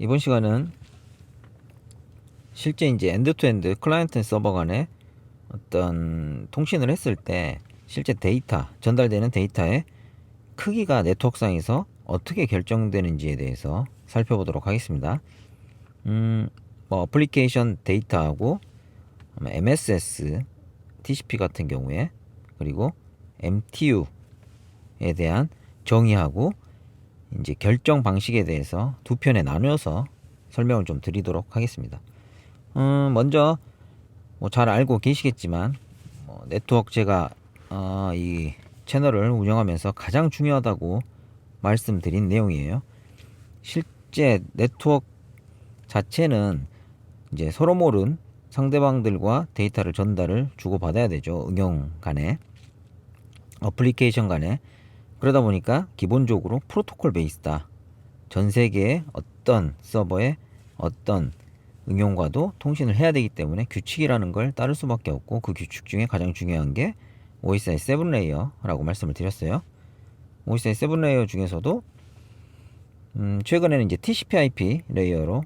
이번 시간은 실제 이제 엔드 투 엔드 클라이언트 서버 간에 어떤 통신을 했을 때 실제 데이터 전달되는 데이터의 크기가 네트워크상에서 어떻게 결정되는지에 대해서 살펴보도록 하겠습니다. 음, 뭐 어플리케이션 데이터하고 MSS, TCP 같은 경우에 그리고 MTU에 대한 정의하고 이제 결정 방식에 대해서 두 편에 나누어서 설명을 좀 드리도록 하겠습니다. 음, 먼저 뭐 잘 알고 계시겠지만 뭐 네트워크 제가 어, 이 채널을 운영하면서 가장 중요하다고 말씀드린 내용이에요. 실제 네트워크 자체는 이제 서로 모른 상대방들과 데이터를 전달을 주고받아야 되죠. 응용 간에 어플리케이션 간에 그러다 보니까 기본적으로 프로토콜 베이스다. 전 세계의 어떤 서버에 어떤 응용과도 통신을 해야 되기 때문에 규칙이라는 걸 따를 수밖에 없고 그 규칙 중에 가장 중요한 게 OSI 7 레이어라고 말씀을 드렸어요. OSI 7 레이어 중에서도 음, 최근에는 이제 TCP/IP 레이어로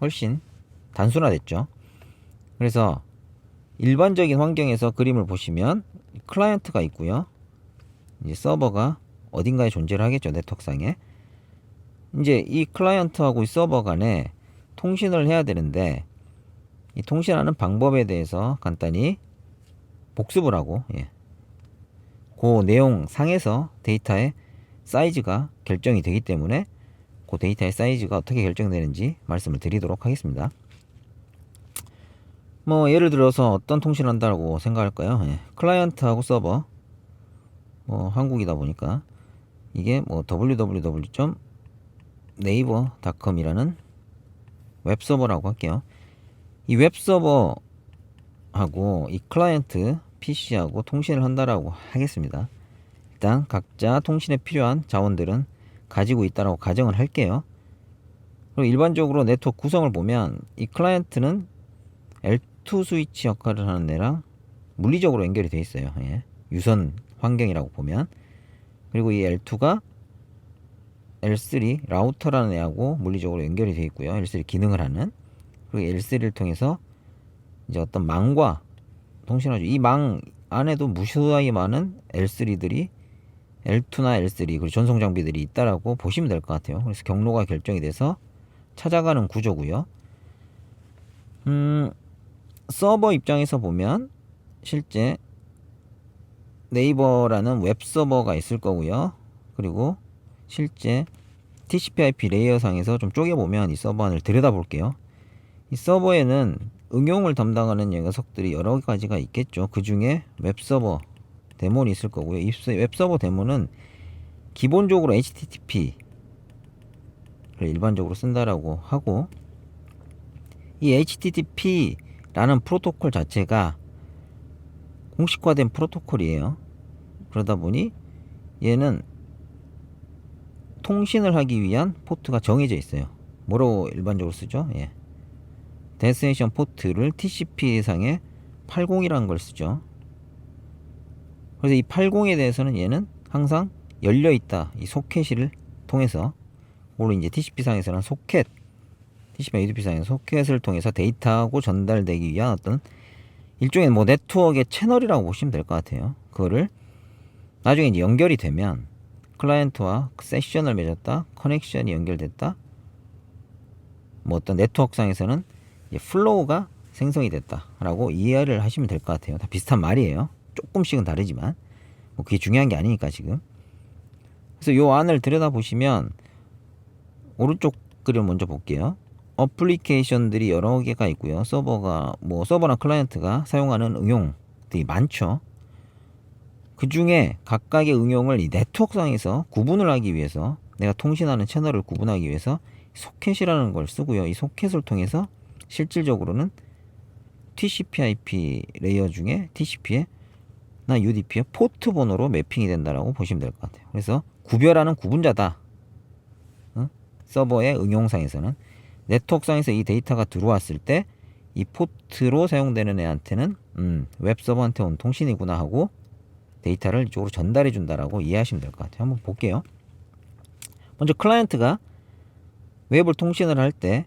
훨씬 단순화됐죠. 그래서 일반적인 환경에서 그림을 보시면 클라이언트가 있고요. 이제 서버가 어딘가에 존재를 하겠죠. 네트워크상에. 이제 이 클라이언트하고 이 서버 간에 통신을 해야 되는데 이 통신하는 방법에 대해서 간단히 복습을 하고 예. 그 내용 상에서 데이터의 사이즈가 결정이 되기 때문에 그 데이터의 사이즈가 어떻게 결정되는지 말씀을 드리도록 하겠습니다. 뭐 예를 들어서 어떤 통신을 한다고 생각할까요? 예. 클라이언트하고 서버 뭐 한국이다 보니까 이게 뭐 www.naver.com이라는 웹서버라고 할게요. 이 웹서버하고 이 클라이언트 PC하고 통신을 한다라고 하겠습니다. 일단 각자 통신에 필요한 자원들은 가지고 있다라고 가정을 할게요. 그리고 일반적으로 네트워크 구성을 보면 이 클라이언트는 L2 스위치 역할을 하는 애랑 물리적으로 연결이 돼 있어요. 예. 유선 환경이라고 보면 그리고 이 L2가 L3 라우터라는 애하고 물리적으로 연결이 되어 있고요. L3 기능을 하는 그리고 L3를 통해서 이제 어떤 망과 통신하죠. 이 망 안에도 무수하게 많은 L3들이 L2나 L3 그리고 전송 장비들이 있다라고 보시면 될 것 같아요. 그래서 경로가 결정이 돼서 찾아가는 구조고요. 음, 서버 입장에서 보면 실제 네이버라는 웹 서버가 있을 거고요. 그리고 실제 TCP/IP 레이어 상에서 좀 쪼개 보면 이 서버 안을 들여다 볼게요. 이 서버에는 응용을 담당하는 녀석들이 여러 가지가 있겠죠. 그 중에 웹 서버 데몬이 있을 거고요. 이 웹서버 데몬은 기본적으로 HTTP를 일반적으로 쓴다라고 하고 이 HTTP라는 프로토콜 자체가 공식화된 프로토콜이에요. 그러다 보니 얘는 통신을 하기 위한 포트가 정해져 있어요. 뭐로 일반적으로 쓰죠? 예. 데스티네이션 포트를 TCP상에 80이라는 걸 쓰죠. 그래서 이 80에 대해서는 얘는 항상 열려 있다. 이 소켓을 통해서 물론 이제 TCP상에서는 소켓 TCP ADP상의 소켓을 통해서 데이터하고 전달되기 위한 어떤 일종의 뭐 네트워크의 채널이라고 보시면 될 것 같아요. 그거를 나중에 이제 연결이 되면 클라이언트와 세션을 맺었다, 커넥션이 연결됐다. 뭐 어떤 네트워크상에서는 플로우가 생성이 됐다라고 이해를 하시면 될 것 같아요. 다 비슷한 말이에요. 조금씩은 다르지만 뭐 그게 중요한 게 아니니까 지금. 그래서 요 안을 들여다 보시면 오른쪽 그림 먼저 볼게요. 어플리케이션들이 여러 개가 있고요. 서버가 뭐 서버나 클라이언트가 사용하는 응용들이 많죠. 그 중에 각각의 응용을 이 네트워크상에서 구분을 하기 위해서 내가 통신하는 채널을 구분하기 위해서 소켓이라는 걸 쓰고요. 이 소켓을 통해서 실질적으로는 TCP/IP 레이어 중에 TCP에 나 UDP의 포트 번호로 매핑이 된다라고 보시면 될 것 같아요. 그래서 구별하는 구분자다. 어? 서버의 응용상에서는 네트워크상에서 이 데이터가 들어왔을 때 이 포트로 사용되는 애한테는 음, 웹 서버한테 온 통신이구나 하고 데이터를 이쪽으로 전달해 준다라고 이해하시면 될 것 같아요. 한번 볼게요. 먼저 클라이언트가 웹을 통신을 할 때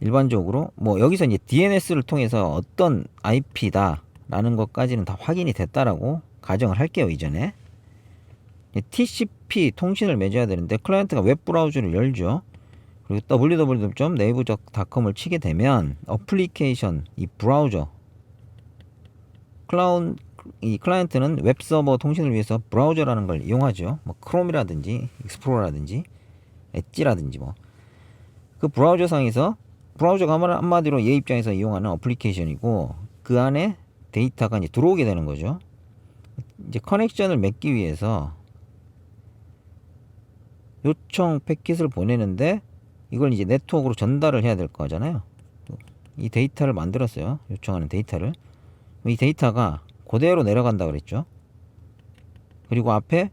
일반적으로 뭐 여기서 이제 DNS를 통해서 어떤 IP다라는 것까지는 다 확인이 됐다라고 가정을 할게요 이전에 TCP 통신을 맺어야 되는데 클라이언트가 웹 브라우저를 열죠. 그리고 www.nave적.com을 치게 되면 어플리케이션 이 브라우저 클라운 이 클라이언트는 웹 서버 통신을 위해서 브라우저라는 걸 이용하죠. 뭐 크롬이라든지 익스플로러라든지 엣지라든지 뭐 그 브라우저 상에서 브라우저가 한마- 한마디로 얘 입장에서 이용하는 어플리케이션이고 그 안에 데이터가 이제 들어오게 되는 거죠. 이제 커넥션을 맺기 위해서 요청 패킷을 보내는데 이걸 이제 네트워크로 전달을 해야 될 거잖아요. 이 데이터를 만들었어요. 요청하는 데이터를. 이 데이터가 그대로 내려간다 그랬죠. 그리고 앞에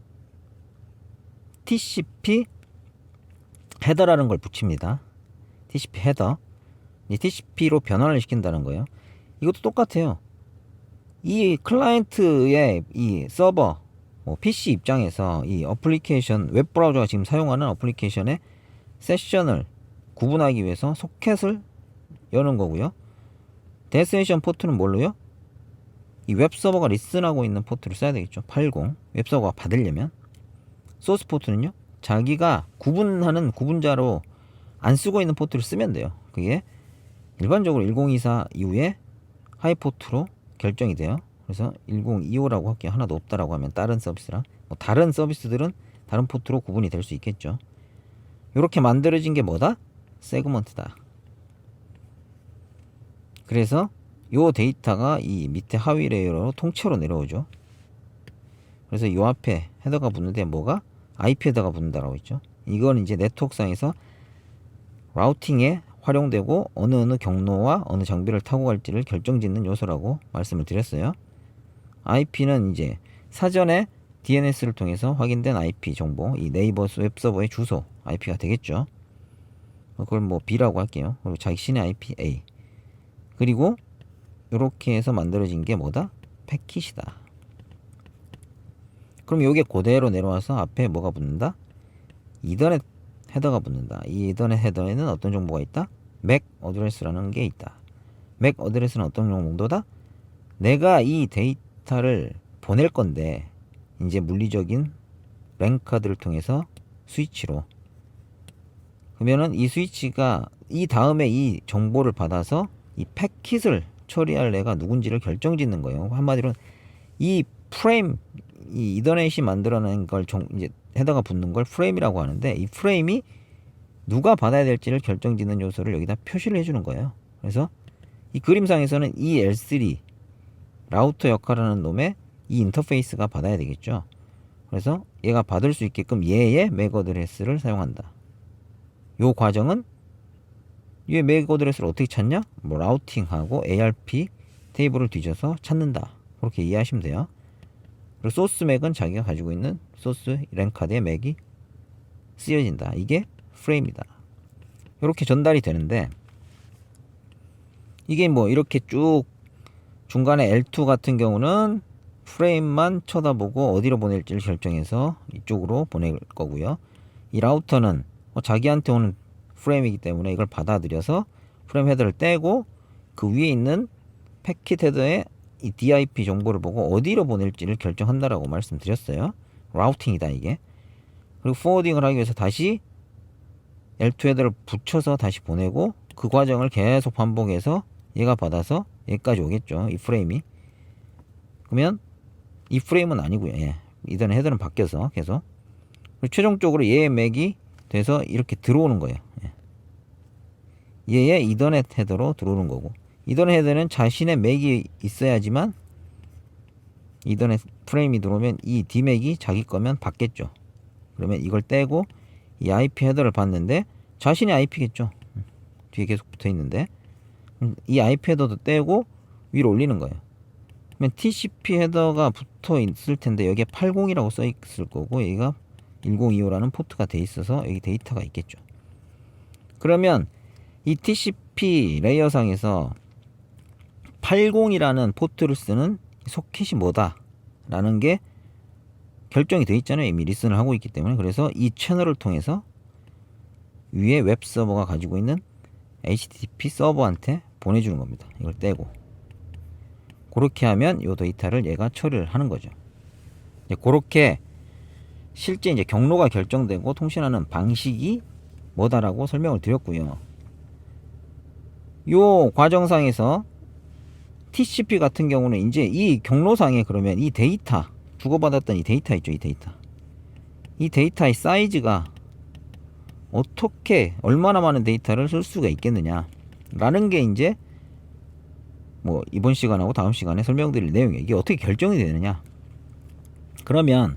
TCP 헤더라는 걸 붙입니다. TCP 헤더. 이 TCP로 변환을 시킨다는 거예요. 이것도 똑같아요. 이 클라이언트의 이 서버, 뭐 PC 입장에서 이 어플리케이션, 웹 브라우저가 지금 사용하는 어플리케이션의 세션을 구분하기 위해서 소켓을 여는 거고요. 데스티네이션 포트는 뭘로요? 이 웹 서버가 리슨하고 있는 포트를 써야 되겠죠. 80. 웹 서버가 받으려면. 소스 포트는요. 자기가 구분하는 구분자로 안 쓰고 있는 포트를 쓰면 돼요. 그게 일반적으로 1024 이후에 하이 포트로 결정이 돼요. 그래서 1025라고 할게요. 하나도 없다라고 하면 다른 서비스랑 뭐 다른 서비스들은 다른 포트로 구분이 될 수 있겠죠. 이렇게 만들어진 게 뭐다? 세그먼트다. 그래서 요 데이터가 이 밑에 하위 레이어로 통째로 내려오죠. 그래서 요 앞에 헤더가 붙는데 뭐가 IP 헤더가 붙는다라고 했죠. 이건 이제 네트워크상에서 라우팅에 활용되고 어느 어느 경로와 어느 장비를 타고 갈지를 결정짓는 요소라고 말씀을 드렸어요. IP는 이제 사전에 DNS를 통해서 확인된 IP 정보, 이 네이버 웹 서버의 주소 IP가 되겠죠. 그걸 뭐 B라고 할게요. 그리고 자기 신의 IP A. 그리고 이렇게 해서 만들어진 게 뭐다? 패킷이다. 그럼 이게 그대로 내려와서 앞에 뭐가 붙는다? 이더넷 헤더가 붙는다. 이 이더넷 헤더에는 어떤 정보가 있다? 맥 어드레스라는 게 있다. 맥 어드레스는 어떤 정도다? 내가 이 데이터를 보낼 건데 이제 물리적인 랭 카드를 통해서 스위치로 그러면은 이 스위치가 이 다음에 이 정보를 받아서 이 패킷을 처리할 애가 누군지를 결정짓는 거예요. 한마디로 이 프레임 이 이더넷이 만들어낸 걸 정, 이제 헤더가 붙는 걸 프레임이라고 하는데 이 프레임이 누가 받아야 될지를 결정짓는 요소를 여기다 표시를 해주는 거예요. 그래서 이 그림상에서는 이 L3 라우터 역할하는 놈의 이 인터페이스가 받아야 되겠죠. 그래서 얘가 받을 수 있게끔 얘의 맥 어드레스를 사용한다. 요 과정은 얘 맥 어드레스를 어떻게 찾냐? 뭐 라우팅하고 ARP 테이블을 뒤져서 찾는다. 그렇게 이해하시면 돼요. 그리고 소스 맥은 자기가 가지고 있는 소스 랭카드의 맥이 쓰여진다. 이게 프레임이다. 이렇게 전달이 되는데 이게 뭐 이렇게 쭉 중간에 L2 같은 경우는 프레임만 쳐다보고 어디로 보낼지를 결정해서 이쪽으로 보낼 거고요. 이 라우터는 뭐 자기한테 오는 프레임이기 때문에 이걸 받아들여서 프레임 헤더를 떼고 그 위에 있는 패킷 헤더의 이 DIP 정보를 보고 어디로 보낼지를 결정한다라고 말씀드렸어요. 라우팅이다 이게. 그리고 포워딩을 하기 위해서 다시 L2 헤더를 붙여서 다시 보내고 그 과정을 계속 반복해서 얘가 받아서 얘까지 오겠죠. 이 프레임이. 그러면 이 프레임은 아니고요. 예. 이전에 헤더는 바뀌어서 계속. 최종적으로 얘의 맥이 돼서 이렇게 들어오는 거예요. 예. 얘의 이더넷 헤더로 들어오는 거고. 이더넷 헤더는 자신의 맥이 있어야지만 이더넷 프레임이 들어오면 이 D맥이 자기 거면 받겠죠. 그러면 이걸 떼고 이 IP 헤더를 받는데 자신의 IP겠죠. 뒤에 계속 붙어 있는데 음, 이 IP 헤더도 떼고 위로 올리는 거예요. TCP 헤더가 붙어 있을 텐데 여기에 80이라고 써 있을 거고 여기가 1025라는 포트가 돼 있어서 여기 데이터가 있겠죠. 그러면 이 TCP 레이어상에서 80이라는 포트를 쓰는 소켓이 뭐다 라는 게 결정이 돼 있잖아요. 이미 리슨을 하고 있기 때문에 그래서 이 채널을 통해서 위에 웹 서버가 가지고 있는 HTTP 서버한테 보내주는 겁니다. 이걸 떼고 그렇게 하면 이 데이터를 얘가 처리를 하는 거죠. 그렇게 실제 이제 경로가 결정되고 통신하는 방식이 뭐다라고 설명을 드렸고요. 요 과정상에서 TCP 같은 경우는 이제 이 경로상에 그러면 이 데이터 주고받았던 이 데이터 있죠, 이 데이터. 이 데이터의 사이즈가 어떻게 얼마나 많은 데이터를 쓸 수가 있겠느냐 라는 게 이제 뭐 이번 시간하고 다음 시간에 설명드릴 내용이에요. 이게 어떻게 결정이 되느냐. 그러면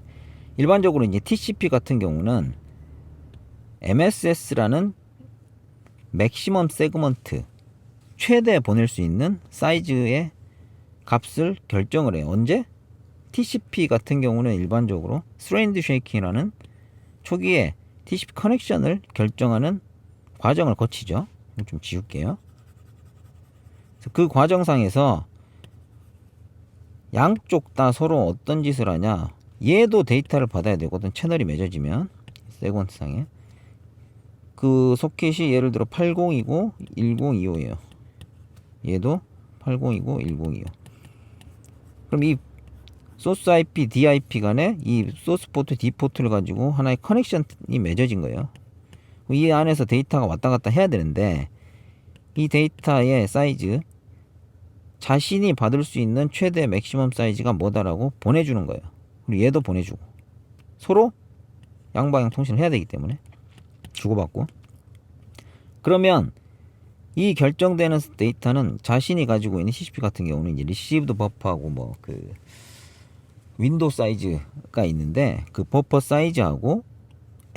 일반적으로 이제 TCP 같은 경우는 MSS라는 맥시멈 세그먼트 최대 보낼 수 있는 사이즈의 값을 결정을 해요. 언제? TCP 같은 경우는 일반적으로 스트레인드 쉐이킹이라는 초기에 TCP 커넥션을 결정하는 과정을 거치죠. 좀 지울게요. 그 과정상에서 양쪽 다 서로 어떤 짓을 하냐. 얘도 데이터를 받아야 되거든. 채널이 맺어지면 세건트 상에 그 소켓이 예를 들어 80이고 1025예요. 얘도 80이고 1025. 그럼 이 소스 IP, DIP 간에 이 소스 포트, 디포트를 가지고 하나의 커넥션이 맺어진 거예요. 이 안에서 데이터가 왔다 갔다 해야 되는데 이 데이터의 사이즈 자신이 받을 수 있는 최대 맥시멈 사이즈가 뭐다라고 보내주는 거예요. 그리고 얘도 보내주고 서로 양방향 통신을 해야 되기 때문에 주고받고 그러면 이 결정되는 데이터는 자신이 가지고 있는 CCP 같은 경우는 이제 리시브드 버퍼하고 뭐 그 윈도우 사이즈가 있는데 그 버퍼 사이즈하고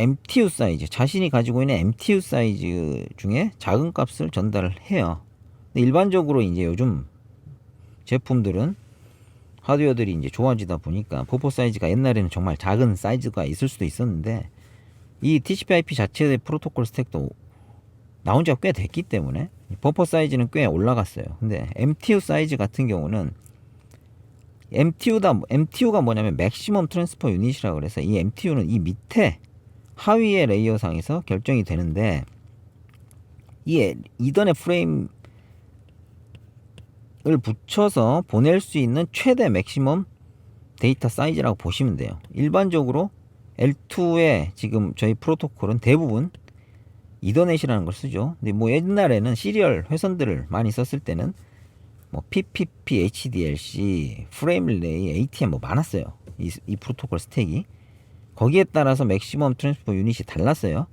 MTU 사이즈 자신이 가지고 있는 MTU 사이즈 중에 작은 값을 전달을 해요. 근데 일반적으로 이제 요즘 제품들은 하드웨어들이 이제 좋아지다 보니까 버퍼 사이즈가 옛날에는 정말 작은 사이즈가 있을 수도 있었는데 이 TCP/IP 자체의 프로토콜 스택도 나온 지가 꽤 됐기 때문에 버퍼 사이즈는 꽤 올라갔어요. 근데 MTU 사이즈 같은 경우는 MTU다 MTU가 뭐냐면 맥시멈 트랜스퍼 유닛이라고 그래서 이 MTU는 이 밑에 하위의 레이어 상에서 결정이 되는데 이 이더넷 프레임을 붙여서 보낼 수 있는 최대 맥시멈 데이터 사이즈라고 보시면 돼요. 일반적으로 L2의 지금 저희 프로토콜은 대부분 이더넷이라는 걸 쓰죠. 근데 뭐 옛날에는 시리얼 회선들을 많이 썼을 때는 뭐 PPP, HDLC, 프레임 릴레이, ATM 뭐 많았어요. 이, 이 프로토콜 스택이 거기에 따라서 맥시멈 트랜스퍼 유닛이 달랐어요.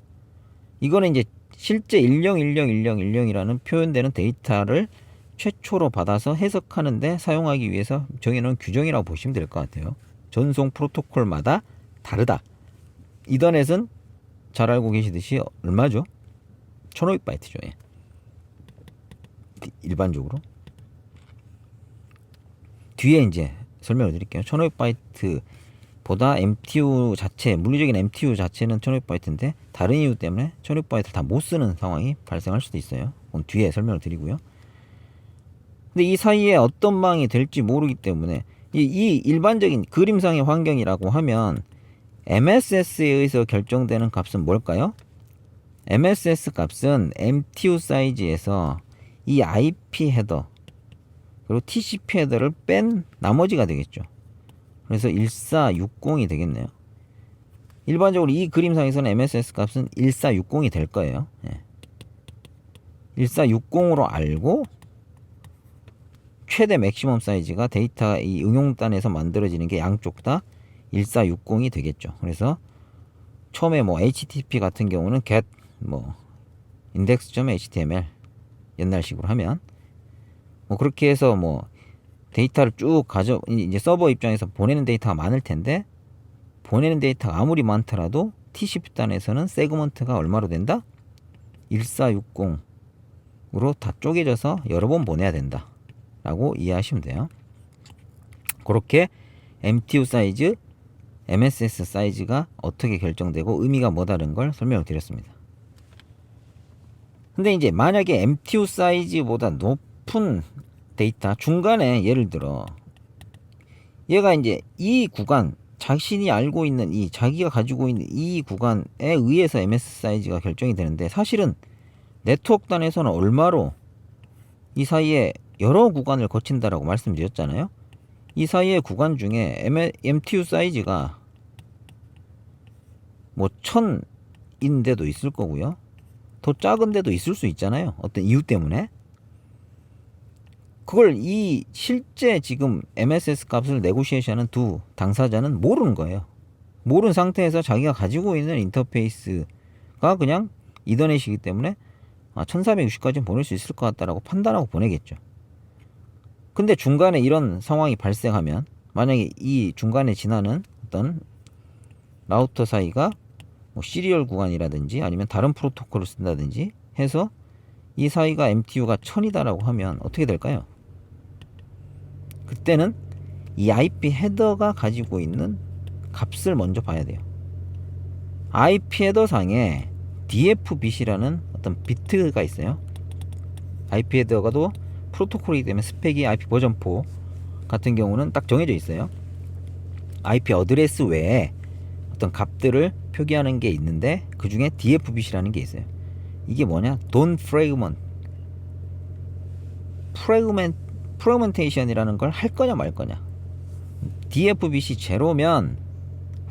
이거는 이제 실제 10101010이라는 표현되는 데이터를 최초로 받아서 해석하는데 사용하기 위해서 정해놓은 규정이라고 보시면 될 것 같아요. 전송 프로토콜마다 다르다. 이더넷은 잘 알고 계시듯이 얼마죠? 1500바이트죠. 예. 일반적으로. 뒤에 이제 설명을 드릴게요. 1500바이트 보다 MTU 자체, 물리적인 MTU 자체는 1500바이트인데 다른 이유 때문에 1600바이트를 다 못 쓰는 상황이 발생할 수도 있어요. 그건 뒤에 설명을 드리고요. 근데 이 사이에 어떤 방이 될지 모르기 때문에 이, 이 일반적인 그림상의 환경이라고 하면 MSS에 의해서 결정되는 값은 뭘까요? MSS 값은 MTU 사이즈에서 이 IP 헤더 그리고 TCP 헤더를 뺀 나머지가 되겠죠. 그래서 1460이 되겠네요. 일반적으로 이 그림상에서는 MSS 값은 1460이 될 거예요. 예. 1460으로 알고 최대 맥시멈 사이즈가 데이터 이 응용단에서 만들어지는 게 양쪽 다 1460이 되겠죠. 그래서 처음에 뭐 HTTP 같은 경우는 get 뭐 index.html 옛날식으로 하면 뭐 그렇게 해서 뭐 데이터를 쭉 가져 이제 서버 입장에서 보내는 데이터가 많을 텐데 보내는 데이터가 아무리 많더라도 TCP 단에서는 세그먼트가 얼마로 된다? 1460으로 다 쪼개져서 여러 번 보내야 된다. 라고 이해하시면 돼요. 그렇게 MTU 사이즈, MSS 사이즈가 어떻게 결정되고 의미가 뭐 다른 걸 설명을 드렸습니다. 근데 이제 만약에 MTU 사이즈보다 높은 데이터 중간에 예를 들어 얘가 이제 이 구간 자신이 알고 있는 이 자기가 가지고 있는 이 구간에 의해서 MS 사이즈가 결정이 되는데 사실은 네트워크 단에서는 얼마로 이 사이에 여러 구간을 거친다라고 말씀드렸잖아요. 이 사이의 구간 중에 MTU 사이즈가 뭐 천인데도 있을 거고요. 더 작은 데도 있을 수 있잖아요. 어떤 이유 때문에. 그걸 이 실제 지금 MSS 값을 네고시에이션하는 두 당사자는 모르는 거예요. 모르는 상태에서 자기가 가지고 있는 인터페이스가 그냥 이더넷이기 때문에 아, 1460까지 보낼 수 있을 것 같다라고 판단하고 보내겠죠. 근데 중간에 이런 상황이 발생하면 만약에 이 중간에 지나는 어떤 라우터 사이가 뭐 시리얼 구간이라든지 아니면 다른 프로토콜을 쓴다든지 해서 이 사이가 MTU가 1000이다라고 하면 어떻게 될까요? 그때는 이 IP 헤더가 가지고 있는 값을 먼저 봐야 돼요. IP 헤더 상에 DFBC라는 어떤 비트가 있어요. IP 헤더가도 프로토콜이기 때문에 스펙이 IP 버전 4 같은 경우는 딱 정해져 있어요. IP 어드레스 외에 어떤 값들을 표기하는 게 있는데 그 중에 DFBC라는 게 있어요. 이게 뭐냐? Don't fragment. 프레그멘 프레그 멘테이션이라는 걸 할 거냐 말 거냐. DFBC 제로면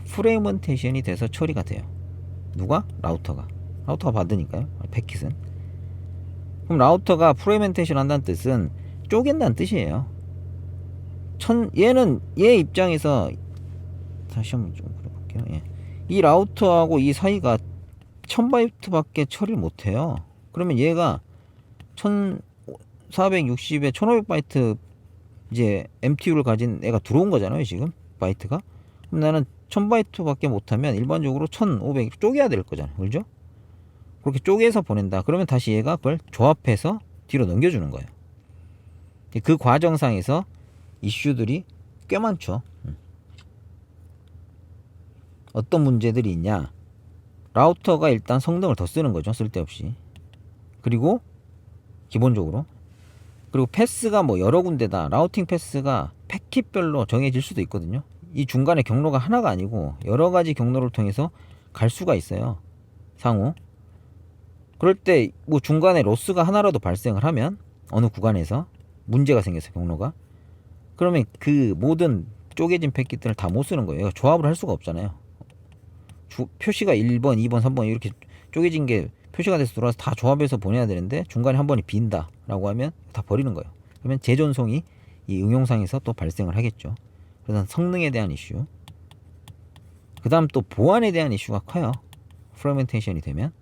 프레그멘테이션이 돼서 처리가 돼요. 누가? 라우터가. 라우터가 받으니까요. 패킷은. 그럼 라우터가 프레그멘테이션 한다는 뜻은 쪼갠다는 뜻이에요. 천 얘는 얘 입장에서 다시 한번 좀 그려볼게요. 예. 이 라우터하고 이 사이가 1000바이트밖에 처리를 못 해요. 그러면 얘가 1460에 1500바이트 이제 MTU를 가진 애가 들어온 거잖아요. 지금 바이트가. 그럼 나는 1000바이트 밖에 못하면 일반적으로 1500 쪼개야 될 거잖아요. 그죠? 그렇게 쪼개서 보낸다. 그러면 다시 얘가 그걸 조합해서 뒤로 넘겨주는 거예요. 그 과정상에서 이슈들이 꽤 많죠. 음. 어떤 문제들이 있냐? 라우터가 일단 성능을 더 쓰는 거죠. 쓸데없이. 그리고 기본적으로 그리고 패스가 뭐 여러 군데다 라우팅 패스가 패킷별로 정해질 수도 있거든요. 이 중간에 경로가 하나가 아니고 여러 가지 경로를 통해서 갈 수가 있어요. 상호. 그럴 때 뭐 중간에 로스가 하나라도 발생을 하면 어느 구간에서 문제가 생겨서 경로가 그러면 그 모든 쪼개진 패킷들을 다 못 쓰는 거예요. 조합을 할 수가 없잖아요. 주, 표시가 1번, 2번, 3번 이렇게 쪼개진 게 표시가 돼서 들어와서 다 조합해서 보내야 되는데 중간에 한 번이 빈다라고 하면 다 버리는 거예요. 그러면 재전송이 이 응용상에서 또 발생을 하겠죠. 그래서 성능에 대한 이슈. 그 다음 또 보안에 대한 이슈가 커요. 프레멘테이션이 되면.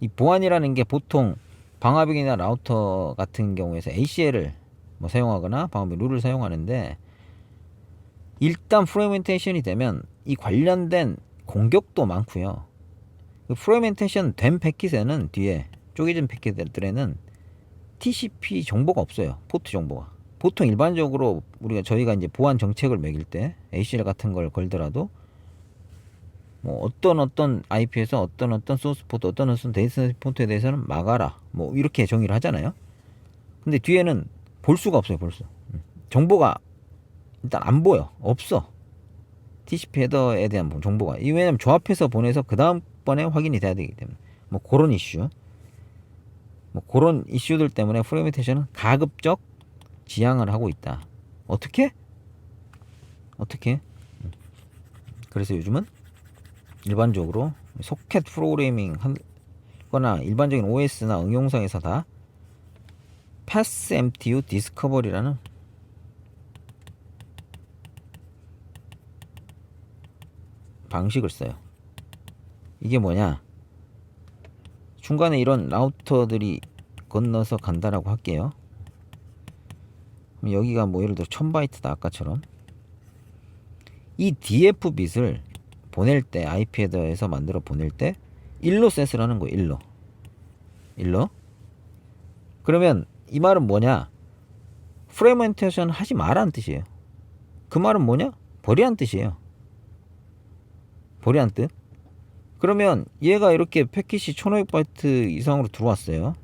이 보안이라는 게 보통 방화벽이나 라우터 같은 경우에서 ACL을 뭐 사용하거나 방화벽 룰을 사용하는데 일단 프레멘테이션이 되면 이 관련된 공격도 많고요. 그 프레멘테이션 된 패킷에는 뒤에 쪼개진 패킷들에는 TCP 정보가 없어요. 포트 정보가. 보통 일반적으로 우리가 저희가 이제 보안 정책을 매길 때 ACL 같은 걸 걸더라도 뭐 어떤 어떤 IP에서 어떤 어떤 소스 포트 어떤 어떤 데이터 포트에 대해서는 막아라 뭐 이렇게 정의를 하잖아요. 근데 뒤에는 볼 수가 없어요. 볼 수. 음. 정보가 일단 안 보여. 없어. TCP 헤더에 대한 뭐 정보가. 이 왜냐면 조합해서 보내서 그 다음 번에 확인이 돼야 되기 때문에. 뭐 그런 이슈. 뭐 그런 이슈들 때문에 프레멘테이션은 가급적 지향을 하고 있다. 어떻게? 어떻게? 음. 그래서 요즘은 일반적으로 소켓 프로그래밍 하거나 일반적인 OS나 응용상에서 다 패스 MTU 디스커버리라는 방식을 써요. 이게 뭐냐? 중간에 이런 라우터들이 건너서 간다라고 할게요. 그럼 여기가 뭐 예를 들어 1000바이트다 아까처럼 이 DF bit을 보낼 때 IP 헤더에서 만들어 보낼 때 1로 셋을 하는 거예요. 1로. 1로. 그러면 이 말은 뭐냐? 프레멘테이션 하지 말라는 뜻이에요. 그 말은 뭐냐? 버리란 뜻이에요. 버리란 뜻. 그러면 얘가 이렇게 패킷이 1500바이트 이상으로 들어왔어요.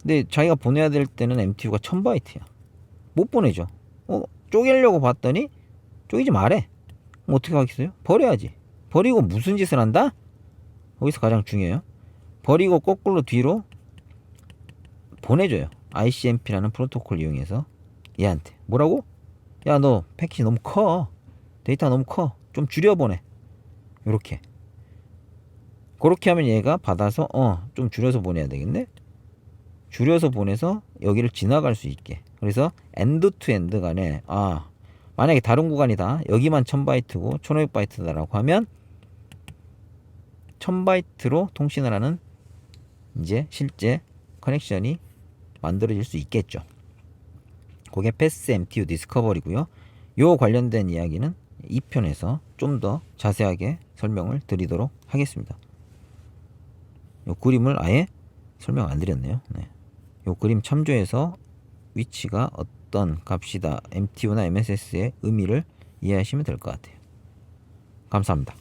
근데 자기가 보내야 될 때는 MTU가 1000바이트야. 못 보내죠. 어, 쪼개려고 봤더니 쪼개지 말해. 어떻게 하겠어요? 버려야지. 버리고 무슨 짓을 한다? 거기서 가장 중요해요. 버리고 거꾸로 뒤로 보내줘요. ICMP라는 프로토콜 이용해서 얘한테 뭐라고? 야 너 패킷이 너무 커. 데이터가 너무 커. 좀 줄여 보내. 요렇게. 그렇게 하면 얘가 받아서 어 좀 줄여서 보내야 되겠네. 줄여서 보내서 여기를 지나갈 수 있게. 그래서 엔드 투 엔드 간에 아 만약에 다른 구간이다. 여기만 1000바이트고 1500바이트다라고 하면 1000바이트로 통신을 하는 이제 실제 커넥션이 만들어질 수 있겠죠. 그게 패스 MTU 디스커버리고요. 요 관련된 이야기는 2편에서 좀 더 자세하게 설명을 드리도록 하겠습니다. 요 그림을 아예 설명 안 드렸네요. 네. 요 그림 참조해서 위치가 어떤 값이다 MTU나 MSS의 의미를 이해하시면 될 것 같아요. 감사합니다.